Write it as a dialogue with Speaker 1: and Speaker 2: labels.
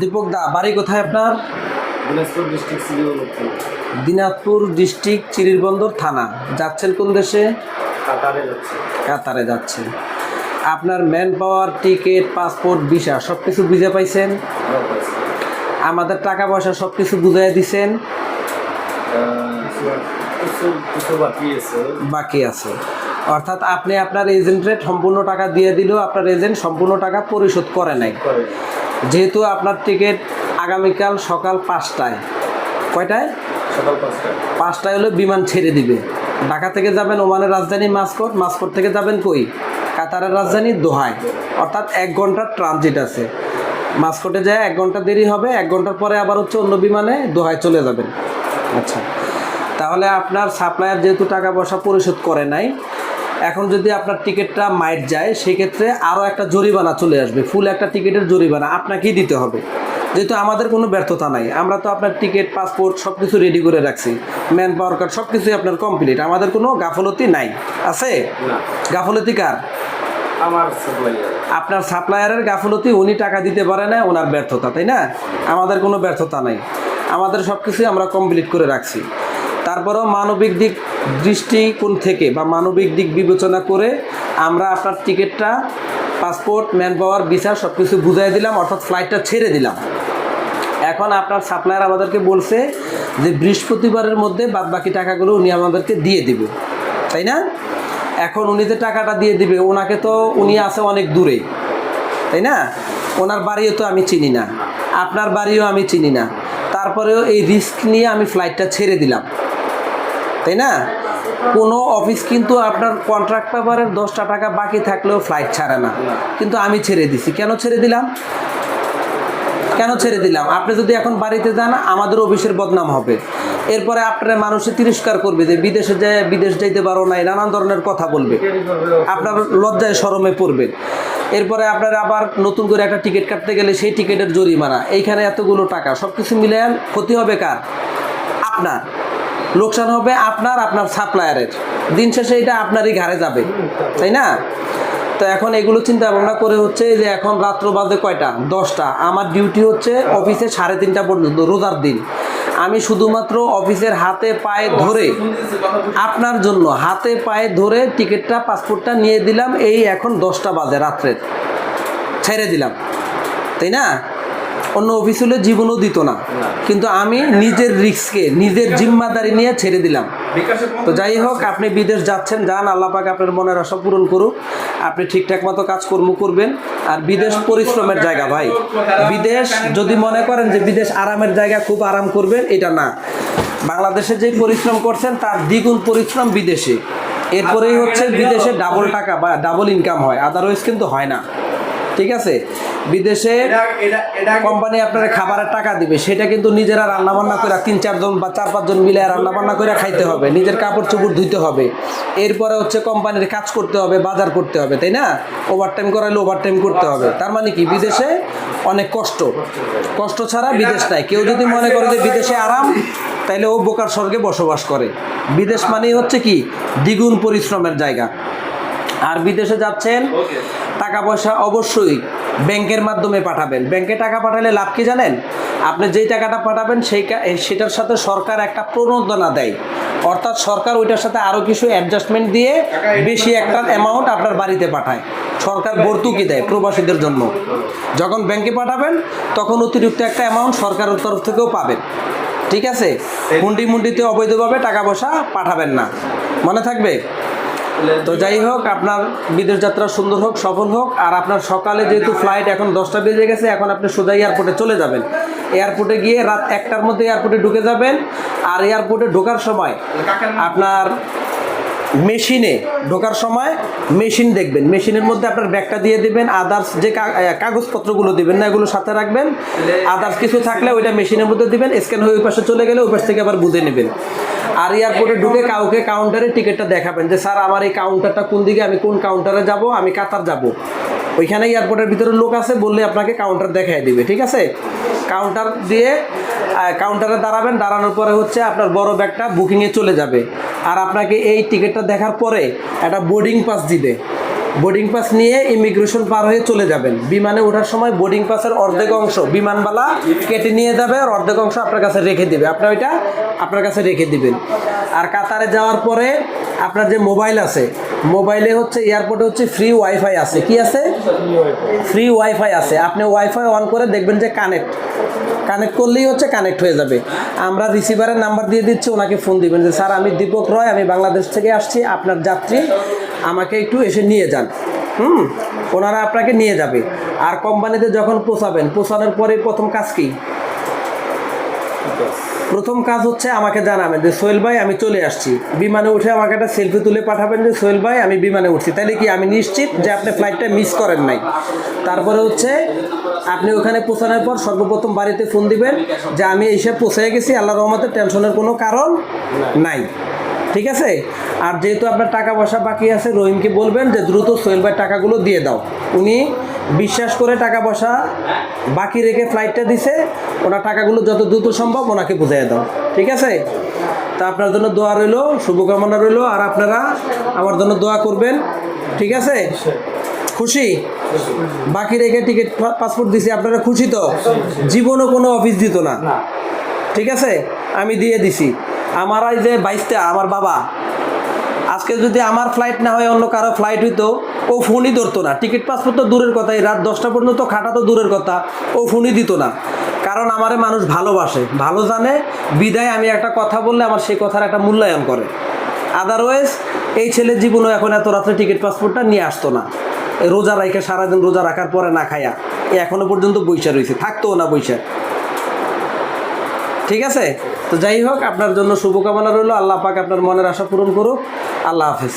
Speaker 1: দীপক দা বাড়ি কোথায় আপনার?
Speaker 2: দিনাজপুর ডিস্ট্রিক্ট
Speaker 1: দিনাজপুর ডিস্ট্রিক্ট চিরিরবন্দর থানা। যাচ্ছেন কোন দেশে?
Speaker 2: কাতারে যাচ্ছে।
Speaker 1: কাতারে যাচ্ছেন। আপনার man power ticket passport visa সব কিছু বুঝে পাইছেন আমাদের টাকা পয়সা সব কিছু বুঝাই দিছেন
Speaker 2: বাকি আছে।
Speaker 1: অর্থাৎ আপনি আপনার এজেন্টের সম্পূর্ণ টাকা দিয়ে দিলেও আপনার এজেন্ট সম্পূর্ণ টাকা পরিশোধ করে নাই। যেহেতু আপনার টিকিট আগামীকাল সকাল পাঁচটায়। কয়টায়?
Speaker 2: সকাল পাঁচটায়।
Speaker 1: পাঁচটায় হলে বিমান ছেড়ে দিবে। ঢাকা থেকে যাবেন ওমানের রাজধানী মাসকট। মাসকট থেকে যাবেন কই? কাতারের রাজধানী দোহায়। অর্থাৎ এক ঘণ্টার ট্রানজিট আছে। মাসকটে যায় এক ঘণ্টা দেরি হবে। এক ঘণ্টার পরে আবার হচ্ছে অন্য বিমানে দোহায় চলে যাবেন। আচ্ছা। তাহলে আপনার সাপ্লায়ার যেহেতু টাকা পয়সা পরিশোধ করে নাই এখন যদি আপনার টিকিটটা মাইট যায় সেক্ষেত্রে আরও একটা জরিমানা চলে আসবে। ফুল একটা টিকিটের জরিমানা আপনাকেই দিতে হবে। যেহেতু আমাদের কোনো ব্যর্থতা নাই আমরা তো আপনার টিকিট পাসপোর্ট সব কিছু রেডি করে রাখছি। ম্যান পাওয়ার কার্ড সব কিছুই আপনার কমপ্লিট আমাদের কোনো গাফলতি নাই। আছে? গাফলতি কার?
Speaker 2: আমার
Speaker 1: আপনার সাপ্লায়ারের গাফলতি উনি টাকা দিতে পারে না ওনার ব্যর্থতা তাই না? আমাদের কোনো ব্যর্থতা নাই। আমাদের সব কিছুই আমরা কমপ্লিট করে রাখছি। তারপরেও মানবিক দিক দৃষ্টিকোণ থেকে বা মানবিক দিক বিবেচনা করে আমরা আপনার টিকিটটা, পাসপোর্ট, ম্যান পাওয়ার, ভিসা সব কিছু বুঝাই দিলাম, অর্থাৎ ফ্লাইটটা ছেড়ে দিলাম। এখন আপনার সাপ্লায়ার আমাদেরকে বলছে যে বৃহস্পতিবারের মধ্যে বাদ বাকি টাকাগুলো উনি আমাদেরকে দিয়ে দিবে। তাই না? এখন উনি যে টাকাটা দিয়ে দিবে, ওনাকে তো উনি আছে অনেক দূরে। তাই না? ওনার বাড়িও তো আমি চিনি না। আপনার বাড়িও আমি চিনি না। তারপরেও এই রিস্ক নিয়ে আমি ফ্লাইটটা ছেড়ে দিলাম। তাই না? কোনো অফিস কিন্তু আপনার কন্ট্রাক্ট পেপারের দশটা টাকা বাকি থাকলেও ফ্লাইট ছাড়ে না। কিন্তু আমি ছেড়ে দিছি। কেন ছেড়ে দিলাম? কেন ছেড়ে দিলাম? আপনি যদি এখন বাড়িতে যান, আমাদের অফিসের বদনাম হবে। এরপরে আপনার মানুষে তিরস্কার করবে যে বিদেশে যায় বিদেশ যাইতে পারো নাই, নানান ধরনের কথা বলবে। আপনার লজ্জায় সরমে পড়বেন এরপরে আপনার আবার নতুন করে একটা টিকিট কাটতে গেলে সেই টিকিটের জরিমানা। এইখানে এতগুলো টাকা সব কিছু মিলে ক্ষতি হবে কার? আপনার। লোকসান হবে আপনার আপনার সাপ্লায়ারের দিন শেষে এটা আপনারই ঘাড়ে যাবে, তাই না? তো এখন এগুলো চিন্তা ভাবনা করে হচ্ছে যে এখন রাত্র বাজে কয়টা? দশটা। আমার ডিউটি হচ্ছে অফিসে সাড়ে তিনটা পর্যন্ত, রোজার দিন। আমি শুধুমাত্র অফিসের হাতে পায়ে ধরে আপনার জন্য হাতে পায়ে ধরে টিকিটটা পাসপোর্টটা নিয়ে দিলাম, এই এখন দশটা বাজে রাত্রের ছেড়ে দিলাম, তাই না? অন্য অফিস হলে জীবনও দিত না। কিন্তু আমি নিজের রিস্ককে নিজের জিম্মাদারি নিয়ে ছেড়ে দিলাম। তো যাই হোক আপনি বিদেশ যাচ্ছেন যান আল্লাহ পাক আপনার মনের আশা পূরণ করুক। আপনি ঠিকঠাক মতো কাজকর্ম করবেন। আর বিদেশ পরিশ্রমের জায়গা ভাই। বিদেশ যদি মনে করেন যে বিদেশ আরামের জায়গা খুব আরাম করবেন এটা না। বাংলাদেশে যে পরিশ্রম করছেন তার দ্বিগুণ পরিশ্রম বিদেশে। এরপরেই হচ্ছে বিদেশে ডাবল টাকা বা ডাবল ইনকাম হয়। আদারওয়াইজ কিন্তু হয় না। ঠিক আছে? বিদেশে কোম্পানি আপনার খাবারের টাকা দিবে। সেটা কিন্তু নিজেরা রান্না বান্না করে তিন চারজন বা চার পাঁচজন মিলে রান্না বান্না করে খাইতে হবে। নিজের কাপড় চোপড় ধুইতে হবে। এরপরে হচ্ছে কোম্পানির কাজ করতে হবে বাজার করতে হবে তাই না? ওভারটাইম করাইলে ওভারটাইম করতে হবে। তার মানে কি? বিদেশে অনেক কষ্ট। কষ্ট ছাড়া বিদেশ নাই। কেউ যদি মনে করে যে বিদেশে আরাম তাইলে ও বোকার স্বর্গে বসবাস করে। বিদেশ মানেই হচ্ছে কি? দ্বিগুণ পরিশ্রমের জায়গা। আর বিদেশে যাচ্ছেন টাকা পয়সা অবশ্যই ব্যাংকের মাধ্যমে পাঠাবেন। ব্যাংকে টাকা পাঠালে লাভ কি জানেন? আপনি যেই টাকাটা পাঠাবেন সেই সেটার সাথে সরকার একটা প্রণোদনা দেয়। অর্থাৎ সরকার ওইটার সাথে আরও কিছু অ্যাডজাস্টমেন্ট দিয়ে বেশি একটা অ্যামাউন্ট আপনার বাড়িতে পাঠায়। সরকার ভর্তুকি দেয় প্রবাসীদের জন্য। যখন ব্যাংকে পাঠাবেন তখন অতিরিক্ত একটা অ্যামাউন্ট সরকারের তরফ থেকেও পাবেন। ঠিক আছে? মুন্ডি মুন্ডিতে অবৈধভাবে টাকা পয়সা পাঠাবেন না। মনে থাকবে? তো যাই হোক আপনার বিদেশ যাত্রা সুন্দর হোক সফল হোক আর আপনার সকালে যেহেতু ফ্লাইট এখন দশটা বেজে গেছে এখন আপনি সোজা এয়ারপোর্টে চলে যাবেন। এয়ারপোর্টে গিয়ে রাত একটার মধ্যে এয়ারপোর্টে ঢুকে যাবেন আর এয়ারপোর্টে ঢোকার সময় আপনার মেশিনে ঢোকার সময় মেশিন দেখবেন। মেশিনের মধ্যে আপনার ব্যাগটা দিয়ে দেবেন আদার্স যে কাগজপত্রগুলো দেবেন না, এগুলো সাথে রাখবেন। আদার্স কিছু থাকলে ওইটা মেশিনের মধ্যে দেবেন স্ক্যান হয়ে ওই পাশে চলে গেলে ওই পাশ থেকে আবার বুঝে নেবেন। আর এয়ারপোর্টে ঢুকে কাউকে কাউন্টারে টিকিটটা দেখাবেন যে, স্যার, আমার এই কাউন্টারটা কোন দিকে, আমি কোন কাউন্টারে যাব, আমি কাতার যাব। ওইখানে এয়ারপোর্টের ভিতরে লোক আছে, বললে আপনাকে কাউন্টার দেখাই দিবে, ঠিক আছে? কাউন্টার দিয়ে কাউন্টারে দাঁড়াবেন, দাঁড়ানোর পরে হচ্ছে আপনার বড় ব্যাগটা বুকিংয়ে চলে যাবে। আর আপনাকে এই টিকিটটা দেখার পরে একটা বোর্ডিং পাস দিবে। বোর্ডিং পাস নিয়ে ইমিগ্রেশন পার হয়ে চলে যাবেন। বিমানে ওঠার সময় বোর্ডিং পাসের অর্ধেক অংশ বিমানবালা কেটে নিয়ে যাবে আর অর্ধেক অংশ আপনার কাছে রেখে দেবে। আপনি ওইটা আপনার কাছে রেখে দিবেন। আর কাতারে যাওয়ার পরে আপনার যে মোবাইল আছে, মোবাইলে হচ্ছে এয়ারপোর্টে হচ্ছে ফ্রি ওয়াইফাই আছে। কি আছে? ফ্রি ওয়াইফাই আছে। আপনি ওয়াইফাই অন করে দেখবেন যে কানেক্ট কানেক্ট করলেই হচ্ছে কানেক্ট হয়ে যাবে। আমরা রিসিভারের নাম্বার দিয়ে দিচ্ছি, ওনাকে ফোন দিবেন যে, স্যার, আমি দীপক রয়, আমি বাংলাদেশ থেকে আসছি। আপনার যাত্রী আমাকে একটু এসে নিয়ে যান। হুম? ওনারা আপনাকে নিয়ে যাবে। আর কোম্পানিতে যখন পৌঁছাবেন পৌঁছানোর পরে প্রথম কাজ কি? প্রথম কাজ হচ্ছে আমাকে জানাবেন যে সোহেল ভাই আমি চলে আসছি। বিমানে উঠে আমাকে একটা সেলফি তুলে পাঠাবেন যে সোহেল ভাই আমি বিমানে উঠছি। তাহলে কি আমি নিশ্চিত যে আপনি ফ্লাইটটা মিস করেন নাই? তারপরে হচ্ছে আপনি ওখানে পৌঁছানোর পর সর্বপ্রথম বাড়িতে ফোন দিবেন যে আমি এসে পৌঁছে গেছি আল্লাহ রহমতের টেনশনের কোনো কারণ নাই। ঠিক আছে? আর যেহেতু আপনার টাকা পয়সা বাকি আছে রহিমকে বলবেন যে দ্রুত সোহেল ভাই টাকাগুলো দিয়ে দাও। উনি বিশ্বাস করে টাকা পয়সা বাকি রেখে ফ্লাইটটা দিছে ওনার টাকাগুলো যত দ্রুত সম্ভব ওনাকে বুঝিয়ে দাও। ঠিক আছে? তা আপনার জন্য দোয়া রইল শুভকামনা রইল আর আপনারা আমার জন্য দোয়া করবেন। ঠিক আছে? খুশি? বাকি রেখে টিকিট পাসপোর্ট দিছি আপনারা খুশি তো? জীবনও কোনো অফিস দিত না। ঠিক আছে? আমি দিয়ে দিছি। আমার যে বাইশটা, আমার বাবা। আজকে যদি আমার ফ্লাইট না হয়, অন্য কারও ফ্লাইট হইতো, ও ফোনই ধরতো না। টিকিট পাসপোর্ট তো দূরের কথা, এই রাত দশটা পর্যন্ত খাটা তো দূরের কথা, ও ফোনই দিত না। কারণ আমারে মানুষ ভালোবাসে, ভালো জানে, বিদায় আমি একটা কথা বললে আমার সেই কথার একটা মূল্যায়ন করে। আদারওয়াইজ এই ছেলের জীবনও এখন এত রাত্রে টিকিট পাসপোর্টটা নিয়ে আসতো না। রোজা রাখে সারাদিন রোজা রাখার পরে না খায়া, এ এখনও পর্যন্ত বৈশা রয়েছে থাকতো না বৈশা। ঠিক আছে? তো যাই হোক, আপনার জন্য শুভকামনা রইল। আল্লাহ পাক আপনার মনের আশা পূরণ করুক। আল্লাহ হাফেজ।